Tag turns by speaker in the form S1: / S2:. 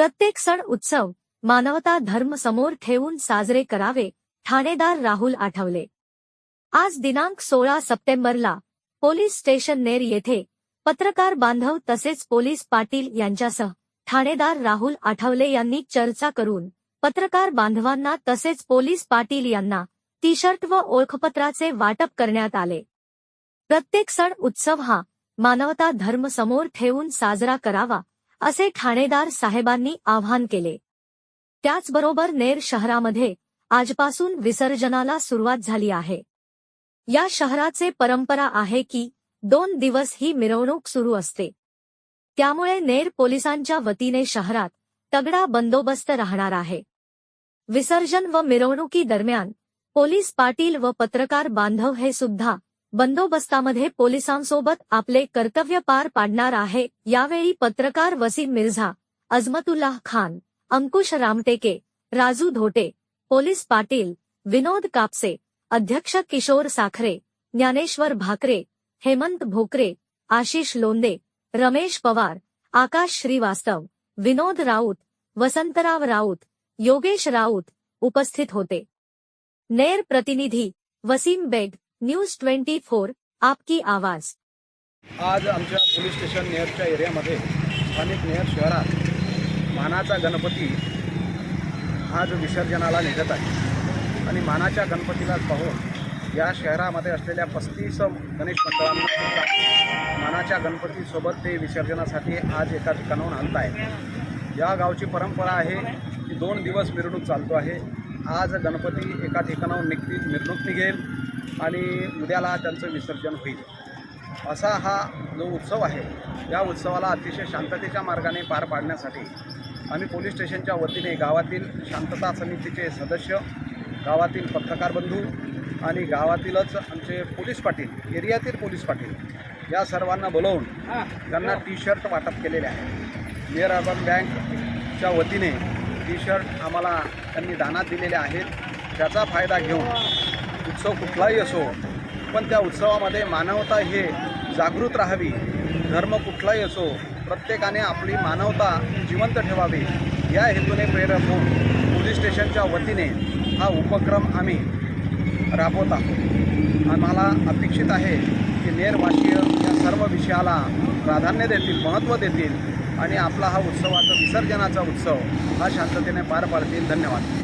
S1: प्रत्येक सण उत्सव मानवता धर्म समोर ठेवून साजरे करावे ठाणेदार राहुल आठवले. आज दिनांक सोळा सप्टेंबरला पोलीस स्टेशन नेर येथे पत्रकार बांधव तसेच पोलीस पाटील यांच्यासह ठाणेदार राहुल आठवले यांनी चर्चा करून पत्रकार बांधवांना तसेच पोलीस पाटील यांना टी शर्ट व ओळखपत्राचे वाटप करण्यात आले. प्रत्येक सण उत्सव हा मानवता धर्म समोर ठेवून साजरा करावा असे ठाणेदार साहेबांनी आवाहन केले. त्याचबरोबर नेर शहरामध्ये आजपासून विसर्जनाला सुरुवात झाली आहे. या शहराचे परंपरा आहे की दोन दिवस ही मिरवणूक सुरू असते. त्यामुळे नेर पोलिसांच्या वतीने शहरात तगडा बंदोबस्त राहणार आहे. विसर्जन व मिरवणुकी दरम्यान पोलीस पाटील व पत्रकार बांधव हे सुद्धा बंदोबस्तामध्ये पोलिसांसोबत आपले कर्तव्य पार पाडणार आहे. यावेळी पत्रकार वसीम मिर्झा, अजमतुल्लाह खान, अंकुश रामटेके, राजू धोटे, पोलीस पाटील, विनोद कापसे, अध्यक्ष किशोर साखरे, ज्ञानेश्वर भाकरे, हेमंत भोकरे, आशिष लोंदे, रमेश पवार, आकाश श्रीवास्तव, विनोद राऊत, वसंतराव राऊत, योगेश राऊत उपस्थित होते. नेर प्रतिनिधी Wasim Baig news twenty four आपकी आवाज.
S2: आज आमच्या पोलीस स्टेशन नेअरच्या एरियामध्ये स्थानिक नेअर शहरात मानाचा गणपती आज विसर्जनाला निघत आहे. आणि मानाच्या गणपतीला पाहून या शहरामध्ये असलेल्या पस्तीस गणेश मंडळांना मानाच्या गणपतीसोबत ते विसर्जनासाठी आज एका ठिकाणाहून आणत आहे या गावची परंपरा आहे की दोन दिवस मिरवणूक चालतो आहे. आज गणपती एका ठिकाणाहून निघतील मिरवणूक निघेल. आणि उद्याला त्यांचं विसर्जन होईल. असा हा जो उत्सव आहे या उत्सवाला अतिशय शांततेच्या मार्गाने पार पाडण्यासाठी आम्ही पोलीस स्टेशनच्या वतीने गावातील शांतता समितीचे सदस्य गावातील पत्रकार बंधू आणि गावातीलच आमचे पोलीस पाटील एरियातील पोलीस पाटील या सर्वांना बोलवून त्यांना टी शर्ट वाटप केलेले आहे. नियर अर्बन बँकच्या वतीने टी शर्ट आम्हाला त्यांनी दानात दिलेले आहेत. त्याचा फायदा घेऊन उत्सव कुठलाही असो पण त्या उत्सवामध्ये मानवता हे जागृत राहावी. धर्म कुठलाही असो प्रत्येकाने आपली मानवता जिवंत ठेवावी. या हेतूने प्रेरक होऊन पोलीस स्टेशनच्या वतीने हा उपक्रम आम्ही राबवत आहोत. आम्हाला अपेक्षित आहे की नेरवासीय या सर्व विषयाला प्राधान्य देतील महत्त्व देतील आणि आपला हा उत्सवाचा विसर्जनाचा उत्सव हा शांततेने पार पाडतील. धन्यवाद.